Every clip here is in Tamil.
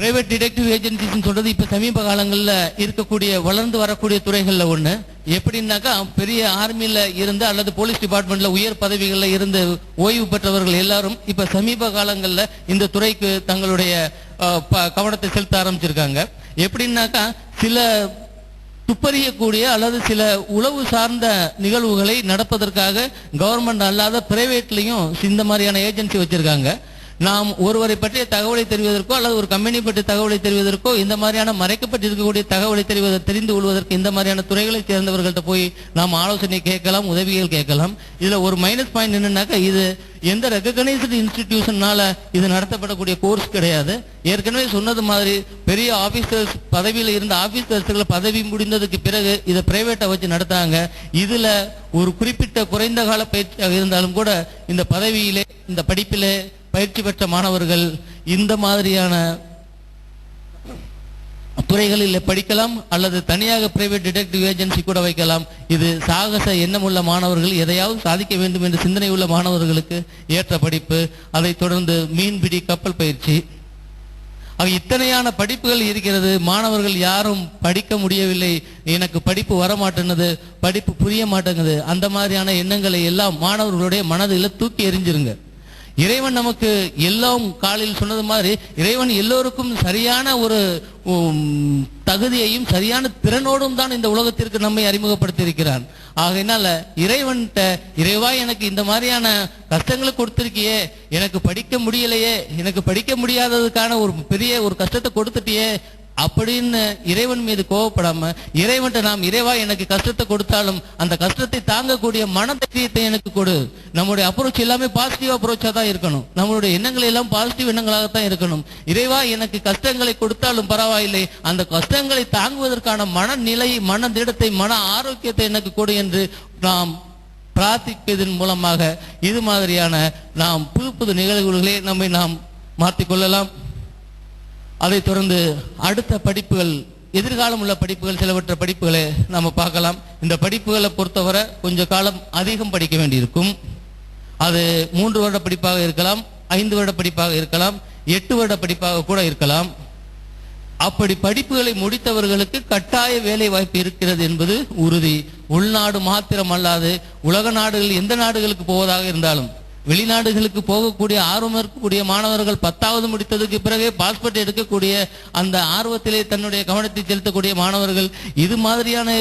பிரைவேட் டிடெக்டிவ் ஏஜென்சிஸ்ன்னு சொல்றது இப்ப சமீப காலங்களில் இருக்கக்கூடிய வளர்ந்து வரக்கூடிய துறைகளில் ஒண்ணு. எப்படின்னாக்கா பெரிய ஆர்மியில் இருந்து அல்லது போலீஸ் டிபார்ட்மெண்ட்ல உயர் பதவிகளில் இருந்து ஓய்வு பெற்றவர்கள் எல்லாரும் இப்ப சமீப காலங்களில் இந்த துறைக்கு தங்களுடைய கவனத்தை செலுத்த ஆரம்பிச்சிருக்காங்க. எப்படின்னாக்கா சில துப்பறியக்கூடிய அல்லது சில உளவு சார்ந்த நிகழ்வுகளை நடப்பதற்காக கவர்மெண்ட் அல்லாத பிரைவேட்லயும் இந்த மாதிரியான ஏஜென்சி வச்சிருக்காங்க. நாம் ஒருவரை பற்றிய தகவலை தெரிவதற்கோ அல்லது ஒரு கம்பெனி பற்றிய தகவலை தெரிவதற்கோ இந்த மாதிரியான மறைக்கப்பட்டிருக்கக்கூடிய தகவலை தெரிவதை தெரிந்து கொள்வதற்கு இந்த மாதிரியான துறைகளை சேர்ந்தவர்கள்ட்ட போய் நாம் ஆலோசனை கேட்கலாம் உதவிகள் கேட்கலாம். இதுல ஒரு மைனஸ் பாயிண்ட் என்னன்னாக்கா இது எந்த ரெகனைஸ்டு இன்ஸ்டிடியூஷனால இது நடத்தப்படக்கூடிய கோர்ஸ் கிடையாது. ஏற்கனவே சொன்னது மாதிரி பெரிய ஆபீசர்ஸ் பதவியில் இருந்த ஆபீசர்ஸ்கள் பதவி முடிந்ததுக்கு பிறகு இதை பிரைவேட்டா வச்சு நடத்தாங்க இதுல ஒரு குறிப்பிட்ட குறைந்த கால பயிற்சியாக இருந்தாலும் கூட இந்த பதவியிலே இந்த படிப்பிலே பயிற்சி பெற்ற மாணவர்கள் இந்த மாதிரியான துறைகளில் படிக்கலாம் அல்லது தனியாக பிரைவேட் டிடெக்டிவ் ஏஜென்சி கூட வைக்கலாம். இது சாகச எண்ணமுள்ள மாணவர்கள் எதையாவது சாதிக்க வேண்டும் என்ற சிந்தனை உள்ள மாணவர்களுக்கு ஏற்ற படிப்பு அதைத் தொடர்ந்து மீன்பிடி கப்பல் பயிற்சி. ஆக இத்தனையான படிப்புகள் இருக்கிறது. மாணவர்கள் யாரும் படிக்க முடியவில்லை. எனக்கு படிப்பு வர மாட்டேங்குது படிப்பு புரிய மாட்டேங்குது. அந்த மாதிரியான எண்ணங்களை எல்லாம் மாணவர்களுடைய மனதில் தூக்கி எறிஞ்சிருங்க. இறைவன் நமக்கு எல்லாம் காலையில் சொன்னது மாதிரி இறைவன் எல்லோருக்கும் சரியான ஒரு தகுதியையும் சரியான திறனோடும் தான் இந்த உலகத்திற்கு நம்மை அறிமுகப்படுத்தியிருக்கிறான். ஆகையினால இறைவன்கிட்ட இறைவா எனக்கு இந்த மாதிரியான கஷ்டங்களை கொடுத்துருக்கியே எனக்கு படிக்க முடியலையே எனக்கு படிக்க முடியாததுக்கான ஒரு பெரிய ஒரு கஷ்டத்தை கொடுத்துட்டியே அப்படின்னு இறைவன் மீது கோவப்படாம இறைவன்ட்ட நாம் இறைவா எனக்கு கஷ்டத்தை கொடுத்தாலும் அந்த கஷ்டத்தை தாங்கக்கூடிய மன தைரியத்தை எனக்கு கொடு. நம்முடைய அப்ரோச் எல்லாமே பாசிட்டிவ் அப்ரோச்சா தான் இருக்கணும். நம்மளுடைய எண்ணங்கள் எல்லாம் பாசிட்டிவ் எண்ணங்களாகத்தான் இருக்கணும். இறைவா எனக்கு கஷ்டங்களை கொடுத்தாலும் பரவாயில்லை. அந்த கஷ்டங்களை தாங்குவதற்கான மனநிலை மன திடத்தை மன ஆரோக்கியத்தை எனக்கு கொடு என்று நாம் பிரார்த்திப்பதன் மூலமாக இது மாதிரியான நாம் புது புது நிகழ்வுகளே நம்மை நாம் மாற்றிக்கொள்ளலாம் அதைத் தொடர்ந்து அடுத்த படிப்புகள் எதிர்காலம் உள்ள படிப்புகள் சிலவற்ற படிப்புகளை நம்ம பார்க்கலாம். இந்த படிப்புகளை பொறுத்தவரை கொஞ்ச காலம் அதிகம் படிக்க வேண்டியிருக்கும். அது மூன்று வருட படிப்பாக இருக்கலாம் ஐந்து வருட படிப்பாக இருக்கலாம் எட்டு வருட படிப்பாக கூட இருக்கலாம். அப்படி படிப்புகளை முடித்தவர்களுக்கு கட்டாய வேலை வாய்ப்பு இருக்கிறது என்பது உறுதி. உள்நாடு மாத்திரம் அல்லாது உலக நாடுகள் எந்த நாடுகளுக்கு போவதாக இருந்தாலும் வெளிநாடுகளுக்கு போகக்கூடிய ஆர்வம் இருக்கக்கூடிய மாணவர்கள் பத்தாவது முடித்ததுக்கு பிறகு பாஸ்போர்ட் எடுக்கக்கூடிய அந்த ஆர்வத்திலே தன்னுடைய கவனத்தை செலுத்தக்கூடிய மாணவர்கள் இது மாதிரியான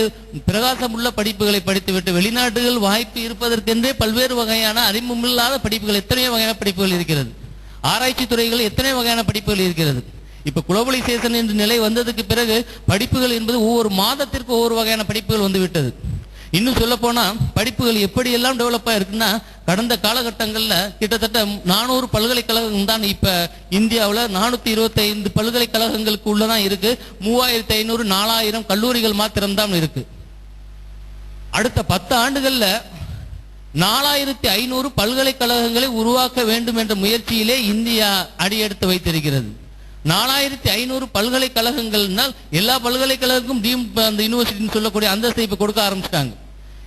பிரகாசம் உள்ள படிப்புகளை படித்துவிட்டு வெளிநாடுகள் வாய்ப்பு இருப்பதற்கென்றே பல்வேறு வகையான அறிமுகமில்லாத படிப்புகள் எத்தனையோ வகையான படிப்புகள் இருக்கிறது. ஆராய்ச்சி துறைகள் எத்தனை வகையான படிப்புகள் இருக்கிறது. இப்ப குளோபலைசேஷன் என்ற நிலை வந்ததுக்கு பிறகு படிப்புகள் என்பது ஒவ்வொரு மாதத்திற்கு ஒவ்வொரு வகையான படிப்புகள் வந்துவிட்டது. இன்னும் சொல்ல போனா படிப்புகள் எப்படி எல்லாம் டெவலப் ஆயிருக்குன்னா கடந்த காலகட்டங்கள்ல கிட்டத்தட்ட நானூறு பல்கலைக்கழகம் தான் இப்ப இந்தியாவில் நானூத்தி இருபத்தி ஐந்து பல்கலைக்கழகங்களுக்கு உள்ளதான் இருக்கு. மூவாயிரத்தி ஐநூறு நாலாயிரம் கல்லூரிகள் மாத்திரம்தான் இருக்கு. அடுத்த பத்து ஆண்டுகள்ல நாலாயிரத்தி ஐநூறு பல்கலைக்கழகங்களை உருவாக்க வேண்டும் என்ற முயற்சியிலே இந்தியா அடியெடுத்து வைத்திருக்கிறது. நாலாயிரத்தி ஐநூறு பல்கலைக்கழகங்கள்னால் எல்லா பல்கலைக்கழகக்கும் டீம் அந்த யூனிவர்சிட்டின்னு சொல்லக்கூடிய அந்தஸ்தை இப்போ கொடுக்க ஆரம்பிச்சிட்டாங்க.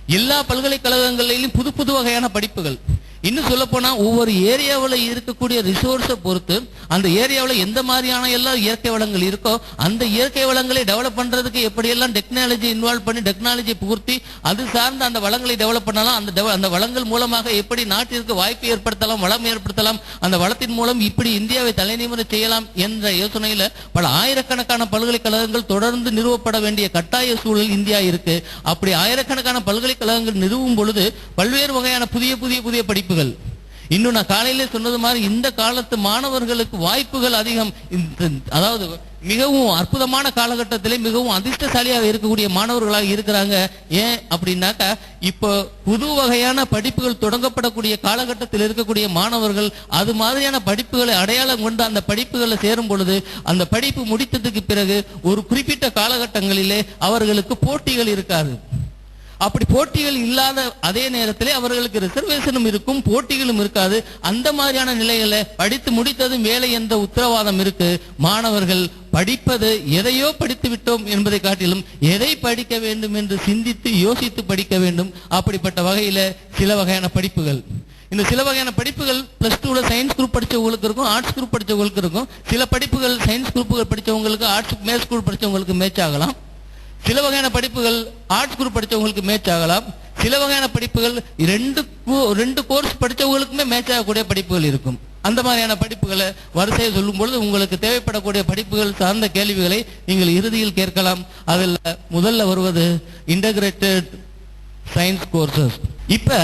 எல்லா பல்கலைக்கழகங்களிலும் புது புது வகையான படிப்புகள். இன்னும் சொல்ல போனா ஒவ்வொரு ஏரியாவில் இருக்கக்கூடிய ரிசோர்ஸை பொறுத்து அந்த ஏரியாவில் எந்த மாதிரியான எல்லா இயற்கை வளங்கள் இருக்கோ அந்த இயற்கை வளங்களை டெவலப் பண்றதுக்கு எப்படியெல்லாம் டெக்னாலஜி இன்வால்வ் பண்ணி டெக்னாலஜி புகுத்தி அது சார்ந்த அந்த வளங்களை டெவலப் பண்ணலாம் அந்த அந்த வளங்கள் மூலமாக எப்படி நாட்டிற்கு வாய்ப்பு ஏற்படுத்தலாம் வளம் ஏற்படுத்தலாம் அந்த வளத்தின் மூலம் இப்படி இந்தியாவை தலைநிமிர செய்யலாம் என்ற யோசனையில பல ஆயிரக்கணக்கான பல்கலைக்கழகங்கள் தொடர்ந்து நிறுவப்பட வேண்டிய கட்டாய சூழல் இந்தியா இருக்கு. அப்படி ஆயிரக்கணக்கான பல்கலைக்கழகங்கள் நிறுவும் பொழுது பல்வேறு வகையான புதிய புதிய புதிய படிப்பு வாய்ப்புகள். இன்னும் நான் காலையிலே சொன்னது மாதிரி இந்த காலத்து மாணவர்களுக்கு வாய்ப்புகள் அதிகம். அதாவது மிகவும் அற்புதமான காலகட்டத்திலே மிகவும் அதிர்ஷ்டசாலியாக இருக்கக்கூடிய மாணவர்களாக இருக்கிறாங்க. ஏன் அப்படின்னாக்கா இப்போ புது வகையான படிப்புகள் தொடங்கப்படக்கூடிய காலகட்டத்தில் இருக்கக்கூடிய மாணவர்கள் அது மாதிரியான படிப்புகளை அடையாளம் கொண்டு அந்த படிப்புகளை சேரும் பொழுது அந்த படிப்பு முடித்ததுக்கு பிறகு ஒரு குறிப்பிட்ட காலகட்டங்களிலே அவர்களுக்கு போட்டிகள் இருக்காது. அப்படி போட்டிகள் இல்லாத அதே நேரத்திலே அவர்களுக்கு ரிசர்வேஷனும் இருக்கும் போட்டிகளும் இருக்காது. அந்த மாதிரியான நிலைகளை படித்து முடித்ததும் வேலை என்ற உத்தரவாதம் இருக்கு? மாணவர்கள் படிப்பது எதையோ படித்து விட்டோம் என்பதை காட்டிலும் எதை படிக்க வேண்டும் என்று சிந்தித்து யோசித்து படிக்க வேண்டும். அப்படிப்பட்ட வகையில சில வகையான படிப்புகள். இந்த சில வகையான படிப்புகள் பிளஸ் டூல சயின்ஸ் குரூப் படிச்சவங்களுக்கு இருக்கும் ஆர்ட்ஸ் குரூப் படிச்சவங்களுக்கு இருக்கும். சில படிப்புகள் சயின்ஸ் குரூப்புகள் படிச்சவங்களுக்கு ஆர்ட்ஸ் மேத்ஸ் குரூப் படிச்சவங்களுக்கு மேட்ச் ஆகலாம். சில வகையான படிப்புகள் ஆர்ட்ஸ் குரூப் படித்தவங்களுக்கு மேட்ச் ஆகலாம். சில வகையான படிப்புகள் ரெண்டு ரெண்டு கோர்ஸ் படிச்சவங்களுக்குமே மேட்ச் ஆகக்கூடிய படிப்புகள் இருக்கும். அந்த மாதிரியான படிப்புகளை வரிசையை சொல்லும் பொழுது உங்களுக்கு தேவைப்படக்கூடிய படிப்புகள் சார்ந்த கேள்விகளை நீங்கள் இறுதியில் கேட்கலாம். அதில் முதல்ல வருவது இன்டகிரேட்டட் சயின்ஸ் கோர்சஸ் இப்போ